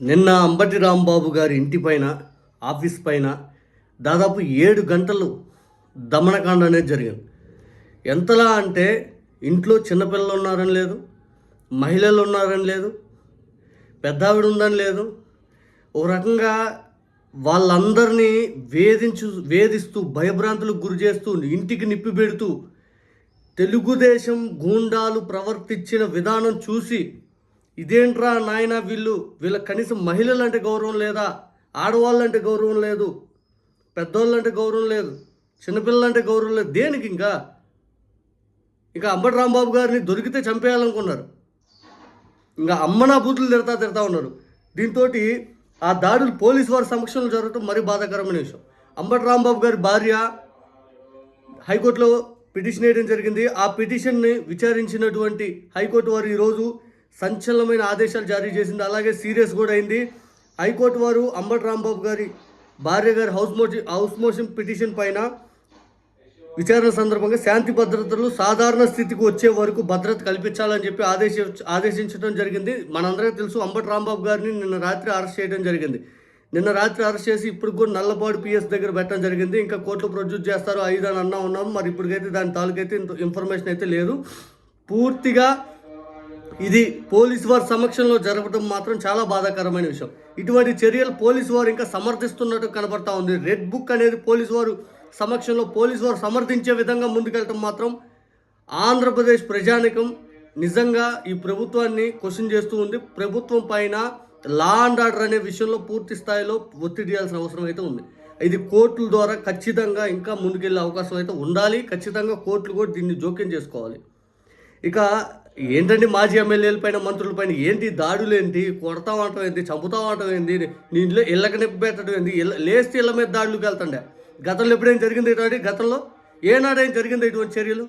నిన్న అంబటి రాంబాబు గారి ఇంటి పైన ఆఫీస్ పైన దాదాపు ఏడు గంటలు దమనకాండ అనేది జరిగింది. ఎంతలా అంటే ఇంట్లో చిన్నపిల్లలు ఉన్నారని లేదు మహిళలు ఉన్నారని లేదు పెద్ద ఆవిడ ఉందని లేదు. ఒక రకంగా వాళ్ళందరినీ వేధించు వేధిస్తూ భయభ్రాంతులకు గురి చేస్తూ ఇంటికి నిప్పి పెడుతూ తెలుగుదేశం గూండాలు ప్రవర్తించిన విధానం చూసి ఇదేంట్రా నాయన వీళ్ళు? వీళ్ళ కనీసం మహిళలంటే గౌరవం లేదా? ఆడవాళ్ళంటే గౌరవం లేదు. పెద్దోళ్ళంటే గౌరవం లేదు. చిన్నపిల్లలంటే గౌరవం లేదు. దేనికి ఇంకా? ఇంకా అంబటి రాంబాబు గారిని దొరికితే చంపేయాలనుకున్నారు. ఇంకా అమ్మనా బూతులు తిడతా తిడతా ఉన్నారు. దీంతో ఆ దాడులు పోలీసు వారి సమక్షంలో జరగటం మరీ బాధాకరమైన విషయం. అంబటి రాంబాబు గారి భార్య హైకోర్టులో పిటిషన్ వేయడం జరిగింది. ఆ పిటిషన్ని విచారించినటువంటి హైకోర్టు వారు ఈరోజు సంచలనమైన ఆదేశాలు జారీ చేసింది. అలాగే సీరియస్ కూడా అయింది. హైకోర్టు వారు అంబటి రాంబాబు గారి భార్య గారి house motion house motion petition పైన విచారణ సందర్భంగా శాంతి భద్రతలు సాధారణ స్థితికి వచ్చే వరకు భద్రత కల్పించాలని చెప్పి ఆదేశ ఆదేశించడం జరిగింది. మనందరికీ తెలుసు అంబటి రాంబాబు గారిని నిన్న రాత్రి అరెస్ట్ చేయడం జరిగింది. నిన్న రాత్రి అరెస్ట్ చేసి ఇప్పుడు కూడా నల్లపాడు పిఎస్ దగ్గర పెట్టడం జరిగింది. ఇంకా కోర్టులో ప్రొడ్యూస్ చేస్తారు ఐదు అని అన్నా ఉన్నాం మరి ఇప్పటికైతే దాని తాలూకైతే ఇంత ఇన్ఫర్మేషన్ అయితే లేదు. పూర్తిగా ఇది పోలీసు వారి సమక్షంలో జరగడం మాత్రం చాలా బాధాకరమైన విషయం. ఇటువంటి చర్యలు పోలీసు వారు ఇంకా సమర్థిస్తున్నట్టు కనబడతా ఉంది. రెడ్ బుక్ అనేది పోలీసు వారు సమక్షంలో పోలీసు వారు సమర్థించే విధంగా ముందుకెళ్ళటం మాత్రం ఆంధ్రప్రదేశ్ ప్రజానికం నిజంగా ఈ ప్రభుత్వాన్ని క్వశ్చన్ చేస్తూ ఉంది. ప్రభుత్వం పైన లా అండ్ ఆర్డర్ అనే విషయంలో పూర్తి స్థాయిలో ఒత్తిడి చేయాల్సిన అవసరం అయితే ఉంది. ఇది కోర్టుల ద్వారా ఖచ్చితంగా ఇంకా ముందుకెళ్ళే అవకాశం అయితే ఉండాలి. ఖచ్చితంగా కోర్టులు కూడా దీన్ని జోక్యం చేసుకోవాలి. ఇక ఏంటండి మాజీ ఎమ్మెల్యేల పైన మంత్రుల పైన? ఏంటి దాడులు ఏంటి? కొడతా ఉండటం ఏంటి? చంపుతా ఉండటం ఏంటి? నీ ఇంట్లో ఇళ్ళకి నొప్పి పెట్టడం ఏంటి? ఇళ్ళ లేస్తే ఇళ్ళ మీద దాడులకు వెళ్తాండే. గతంలో ఎప్పుడైనా జరిగింది ఇటువంటి గతంలో? ఏనాడైనా జరిగింది ఇటువంటి చర్యలు?